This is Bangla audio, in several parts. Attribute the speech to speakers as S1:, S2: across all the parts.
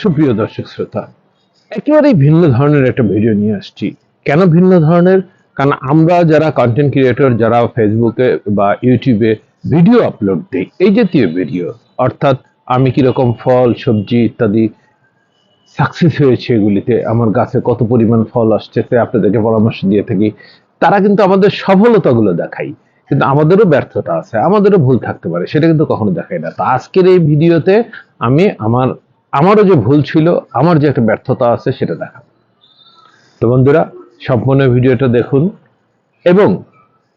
S1: সুপ্রিয় দর্শক শ্রোতা, একেবারেই ভিন্ন ধরনের একটা ভিডিও নিয়ে আসছি। কেন ভিন্ন ধরনের? কারণ আমরা যারা কন্টেন্ট ক্রিয়েটর যারা ফেসবুকে বা ইউটিউবে ভিডিও আপলোড দিই, এই জাতীয় ভিডিও অর্থাৎ আমি কীরকম ফল, সবজি ইত্যাদি সাকসেস হয়েছে এগুলিতে, আমার গাছে কত পরিমাণ ফল আসছে আপনাদেরকে পরামর্শ দিয়ে থাকি, তারা কিন্তু আমাদের সফলতাগুলো দেখাই কিন্তু আমাদেরও ব্যর্থতা আছে, আমাদেরও ভুল থাকতে পারে, সেটা কিন্তু কখনো দেখাই না। তো আজকের এই ভিডিওতে আমি আমার আমারও যে ভুল ছিল, আমার যে একটা ব্যর্থতা আছে সেটা দেখা। তো বন্ধুরা, সম্পূর্ণ ভিডিওটা দেখুন এবং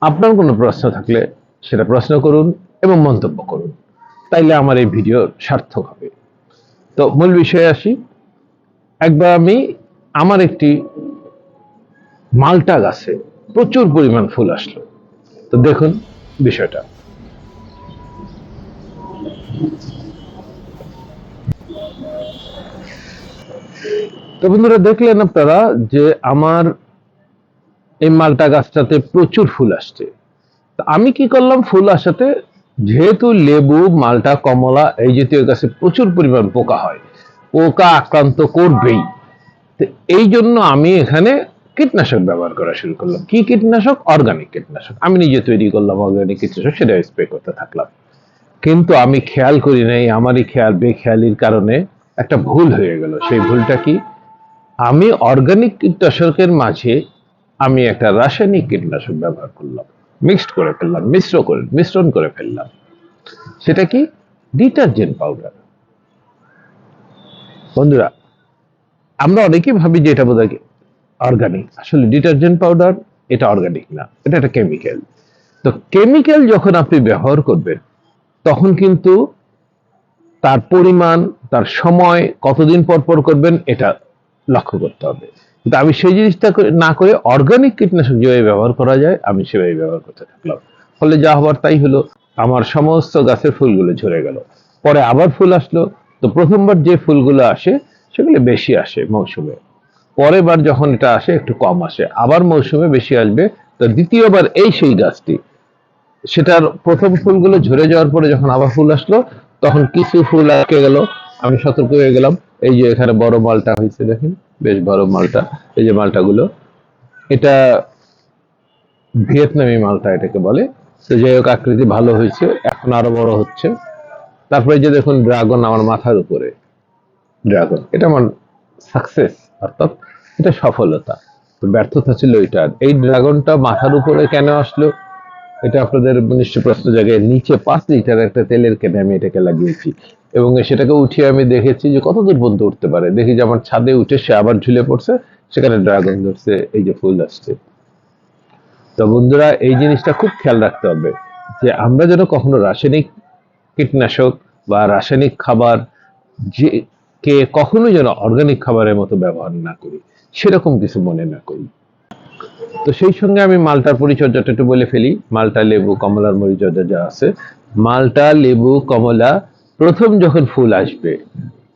S1: আপনার কোনো প্রশ্ন থাকলে সেটা প্রশ্ন করুন এবং মন্তব্য করুন। তাইলে আমার এই ভিডিও সার্থক হবে। তো মূল বিষয়ে আসি। একবার আমি আমার একটি মালটা গাছে প্রচুর পরিমাণ ফুল আসলো। তো দেখুন বিষয়টা। তো বন্ধুরা দেখলেন আপনারা যে আমার এই মালটা গাছটাতে প্রচুর ফুল আসছে। আমি কি করলাম, ফুল আসাতে যেহেতু লেবু, মালটা, কমলা এই জাতীয় গাছে প্রচুর পরিমাণ পোকা হয়, পোকা আক্রান্ত করবেই। তো এই জন্য আমি এখানে কীটনাশক ব্যবহার করা শুরু করলাম। কি কীটনাশক? অর্গানিক কীটনাশক। আমি নিজে তৈরি করলাম অর্গানিক কীটনাশক, সেটা স্প্রে করতে থাকলাম। কিন্তু আমি খেয়াল করি নাই আমারই খেয়াল বেখেয়ালির কারণে একটা ভুল হয়ে গেল। সেই ভুলটা কি? আমি অর্গানিক কীটনাশকের মাঝে আমি একটা রাসায়নিক কীটনাশক ব্যবহার করলাম। মিক্সড করে ফেললাম, মিশ্র করে, মিশ্রণ করে ফেললাম। সেটা কি? ডিটারজেন্ট পাউডার বন্ধুরা, আমরা অনেকেই ভাবি যে এটা বোধহয় অর্গানিক আসলে ডিটারজেন্ট পাউডার এটা অর্গানিক না, এটা একটা কেমিক্যাল তো কেমিক্যাল যখন আপনি ব্যবহার করবেন, তখন কিন্তু তার পরিমাণ, তার সময় কতদিন পর পর করবেন, এটা লক্ষ্য করতে হবে। কিন্তু আমি সেই জিনিসটা না করে অর্গানিক কীটনাশক যেভাবে ব্যবহার করা যায়, আমি সেভাবে ব্যবহার করতে থাকলাম। ফলে যা হবার তাই হলো, আমার সমস্ত গাছের ফুলগুলো ঝরে গেল। পরে আবার ফুল আসলো, তো প্রথমবার যে ফুলগুলো আসে, সেগুলো বেশি আসে মৌসুমে। পরের বার যখন এটা আসে, একটু কম আসে। আবার মৌসুমে বেশি আসবে, তো দ্বিতীয়বার এই সেই গাছটি। সেটার প্রথম ফুলগুলো ঝরে যাওয়ার পরে যখন আবার ফুল আসলো, তখন কিছু ফুল আটকে গেল, আমি সতর্ক হয়ে গেলাম। এই যে এখানে বড় মালটা হয়েছে দেখেন, বেশ বড় মালটা। এই যে মালটাগুলো, এটা ভিয়েতনামি মালটা এটাকে বলে। তো যাই হোক, আকৃতি ভালো হয়েছে, এখন আরও বড় হচ্ছে। তারপরে যে দেখুন, ড্রাগন আমার মাথার উপরে। ড্রাগন, এটা আমার সাকসেস অর্থাৎ এটা সফলতা। ব্যর্থতা ছিল এটা। এই ড্রাগনটা মাথার উপরে কেন আসলো? এটা আপনাদের নিশ্চয় প্রশ্ন জায়গায় নিচে পাঁচ লিটার একটা তেলের কেনে আমি এটাকে লাগিয়েছি। এবং সেটাকে উঠিয়ে আমি দেখেছি যে কত দূর পর্যন্ত উঠতে পারে। দেখি যে আমার ছাদে উঠে সে আবার ঝুলে পড়ছে, সেখানে ড্রাগন ধরছে, এই যে ফুল আসছে। তো বন্ধুরা, এই জিনিসটা খুব খেয়াল রাখতে হবে যে আমরা যেন কখনো রাসায়নিক কীটনাশক বা রাসায়নিক খাবার যে কে কখনো যেন অর্গানিক খাবারের মতো ব্যবহার না করি, সেরকম কিছু মনে না করি। তো সেই সঙ্গে আমি মালটার পরিচর্যাটা একটু বলে ফেলি। মালটা, লেবু কমলার পরিচর্যা যা আছে। মালটা, লেবু, কমলা, প্রথম যখন ফুল আসবে,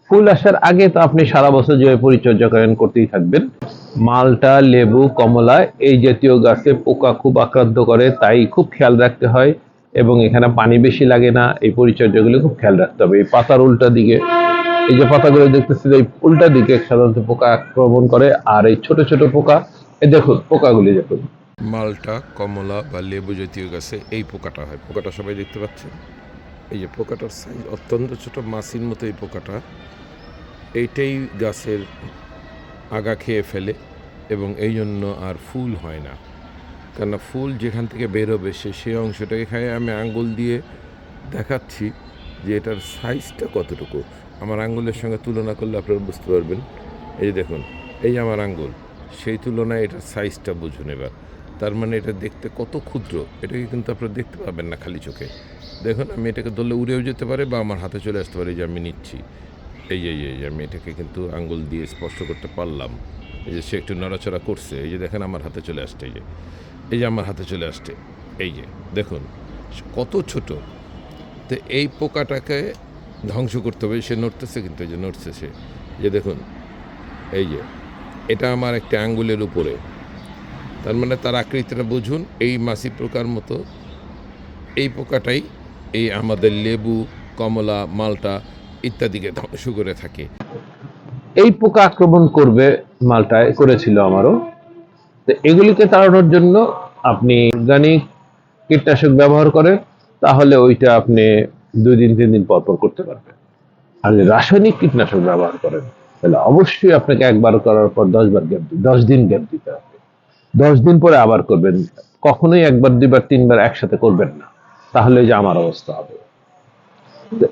S1: ফুল আসার আগে তো আপনি সারা বছর যে পরিচর্যা করেন করতেই থাকবেন। মালটা, লেবু, কমলা এই জাতীয় গাছে পোকা খুব আক্রান্ত করে, তাই খুব খেয়াল রাখতে হয় এবং এখানে পানি বেশি লাগে না। এই পরিচর্যাগুলো খুব খেয়াল রাখতে হবে। এই পাতার উল্টা দিকে, এই যে পাতাগুলো দেখতেছি এই উল্টা দিকে সাধারণত পোকা আক্রমণ করে। আর এই ছোট ছোট পোকা এই দেখুন, পোকাগুলি দেখুন।
S2: মালটা, কমলা বা লেবু জাতীয় গাছে এই পোকাটা হয়। পোকাটা সবাই দেখতে পাচ্ছেন? এই যে পোকাটার সাইজ অত্যন্ত ছোট মাছির মতো এই পোকাটা। এইটাই গাছের আগা খেয়ে ফেলে এবং এই জন্য আর ফুল হয় না। কেননা ফুল যেখান থেকে বেরোবে, সে সেই অংশটাকে খায়। আমি আঙ্গুল দিয়ে দেখাচ্ছি যে এটার সাইজটা কতটুকু। আমার আঙ্গুলের সঙ্গে তুলনা করলে আপনারা বুঝতে পারবেন। এই দেখুন, এই আমার আঙ্গুল। সেই তুলনায় এটার সাইজটা বুঝুন এবার তার মানে এটা দেখতে কত ক্ষুদ্র এটাকে কিন্তু আপনারা দেখতে পাবেন না খালি চোখে। দেখুন আমি এটাকে ধরলে উড়েও যেতে পারে বা আমার হাতে চলে আসতে পারে যে আমি নিচ্ছি। এই যে এই যে, আমি এটাকে কিন্তু আঙ্গুল দিয়ে স্পষ্ট করতে পারলাম। এই যে সে একটু নড়াচড়া করছে। এই যে দেখেন আমার হাতে চলে আসছে এই যে। এই যে আমার হাতে চলে আসছে। এই যে দেখুন কত ছোট। তো এই পোকাটাকে ধ্বংস করতে হবে। সে নড়তেছে কিন্তু এই যে নড়ছে সে। যে দেখুন এই যে। এটা আমার একটা আঙ্গুলের উপরে। তার মানে তার আকৃতিটা বুঝুন, এই মাছি পোকার মতো। এই পোকাটাই এই আমাদের লেবু, কমলা, মালটা ইত্যাদিকে ধ্বংস করে থাকে।
S1: এই পোকা আক্রমণ করবে মালটায়, করেছিল আমারও। তো এগুলিকে তাড়ানোর জন্য আপনি অর্গানিক কীটনাশক ব্যবহার করেন, তাহলে ওইটা আপনি দুই দিন, তিন দিন পর পর করতে পারবেন। আর রাসায়নিক কীটনাশক ব্যবহার করেন। তাহলে অবশ্যই আপনাকে একবার করার পর দশ বার গ্যাপ দশ দিন গ্যাপ দিতে হবে। দশ দিন পরে আবার করবেন। কখনোই একবার, দুইবার, তিনবার একসাথে করবেন না। তাহলে যে আমার অবস্থা হবে।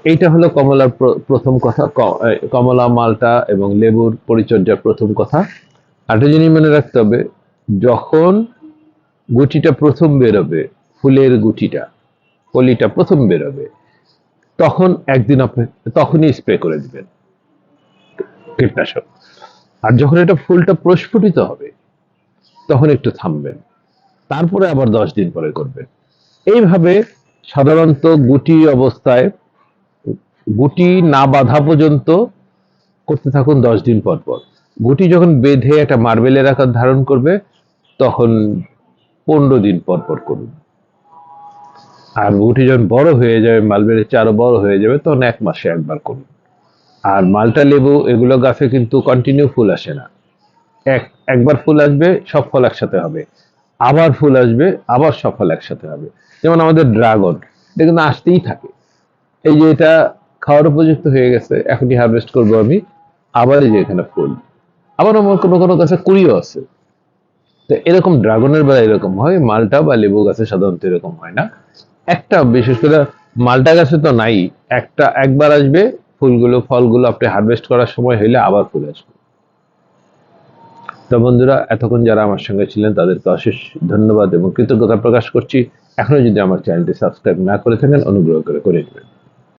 S1: এইটা হলো কমলার প্রথম কথা। কমলা, মালটা এবং লেবুর পরিচর্যার প্রথম কথা। আরেকটা জিনিস মনে রাখতে হবে, যখন গুটিটা প্রথম বেরোবে, ফুলের গুটিটা কলিটা প্রথম বেরোবে, তখন একদিন আপনি তখনই স্প্রে করে দিবেন। কীটনাশক। আর যখন এটা ফুলটা প্রস্ফুটিত হবে, তখন একটু থামবেন। তারপরে আবার দশ দিন পরে করবেন। এইভাবে সাধারণত গুটি অবস্থায়, গুটি না বাঁধা পর্যন্ত করতে থাকুন দশ দিন পর পর। গুটি যখন বেঁধে একটা মার্বেলের আকার ধারণ করবে, তখন পনেরো দিন পর পর করুন। আর গুটি যখন বড় হয়ে যাবে মালবেলের চারও বড় হয়ে যাবে, তখন এক মাসে একবার করুন। আর মালটা লেবু, এগুলো গাছে কিন্তু কন্টিনিউ ফুল আসে না। এক, একবার ফুল আসবে, সব ফল একসাথে হবে। আবার ফুল আসবে, আবার সব ফল একসাথে হবে। যেমন আমাদের ড্রাগন, এটা কিন্তু আসতেই থাকে। এই যে এটা খাওয়ার উপযুক্ত হয়ে গেছে, এখনই হারভেস্ট করব আমি। আবার এই যে এখানে ফুল। আবার আমার কোনো কোনো গাছে কুড়িও আছে। তো এরকম ড্রাগনের বেলা এরকম হয়, মালটা বা লেবু গাছে সাধারণত এরকম হয় না। একটা, বিশেষ করে মালটা গাছে তো নাই, একটা একবার আসবে ফুলগুলো, ফলগুলো আপনি হারভেস্ট করার সময় হইলে আবার ফুল আসবে। তো বন্ধুরা, এতক্ষণ যারা আমার সঙ্গে ছিলেন, তাদেরকে অশেষ ধন্যবাদ এবং কৃতজ্ঞতা প্রকাশ করছি। এখনও যদি আমার চ্যানেলটি সাবস্ক্রাইব না করে থাকেন, অনুগ্রহ করে করে নেবেন